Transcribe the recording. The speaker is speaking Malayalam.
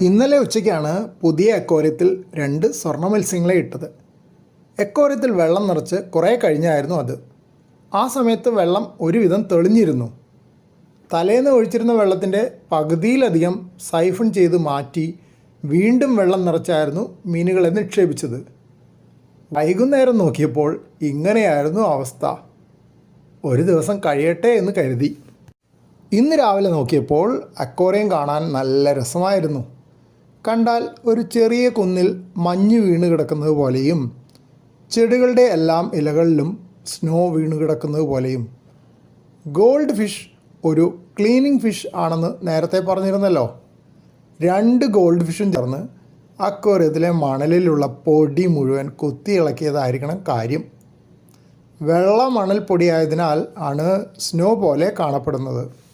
ഇന്നലെ ഉച്ചയ്ക്കാണ് പുതിയ എക്കോരത്തിൽ രണ്ട് സ്വർണ മത്സ്യങ്ങളെ ഇട്ടത്. എക്കോരത്തിൽ വെള്ളം നിറച്ച് കുറേ കഴിഞ്ഞായിരുന്നു അത്. ആ സമയത്ത് വെള്ളം ഒരുവിധം തെളിഞ്ഞിരുന്നു. തലേന്ന് ഒഴിച്ചിരുന്ന വെള്ളത്തിന്റെ പകുതിയിലധികം സൈഫൺ ചെയ്ത് മാറ്റി വീണ്ടും വെള്ളം നിറച്ചായിരുന്നു മീനുകളെ നിക്ഷേപിച്ചത്. വൈകുന്നേരം നോക്കിയപ്പോൾ ഇങ്ങനെയായിരുന്നു അവസ്ഥ. ഒരു ദിവസം കഴിയട്ടെ എന്ന് കരുതി. ഇന്ന് രാവിലെ നോക്കിയപ്പോൾ അക്കോറിയം കാണാൻ നല്ല രസമായിരുന്നു. കണ്ടാൽ ഒരു ചെറിയ കുന്നിൽ മഞ്ഞ് വീണ് കിടക്കുന്നത് പോലെയും ചെടികളുടെ എല്ലാം ഇലകളിലും സ്നോ വീണ് കിടക്കുന്നത് പോലെയും. ഗോൾഡ് ഫിഷ് ഒരു ക്ലീനിങ് ഫിഷ് ആണെന്ന് നേരത്തെ പറഞ്ഞിരുന്നല്ലോ. രണ്ട് ഗോൾഡ് ഫിഷും ചേർന്ന് അക്വേറിയത്തിലെ മണലിലുള്ള പൊടി മുഴുവൻ കുത്തി ഇളക്കിയതായിരിക്കണം കാര്യം. വെള്ള മണൽ പൊടിയായതിനാൽ ആണ് സ്നോ പോലെ കാണപ്പെടുന്നത്.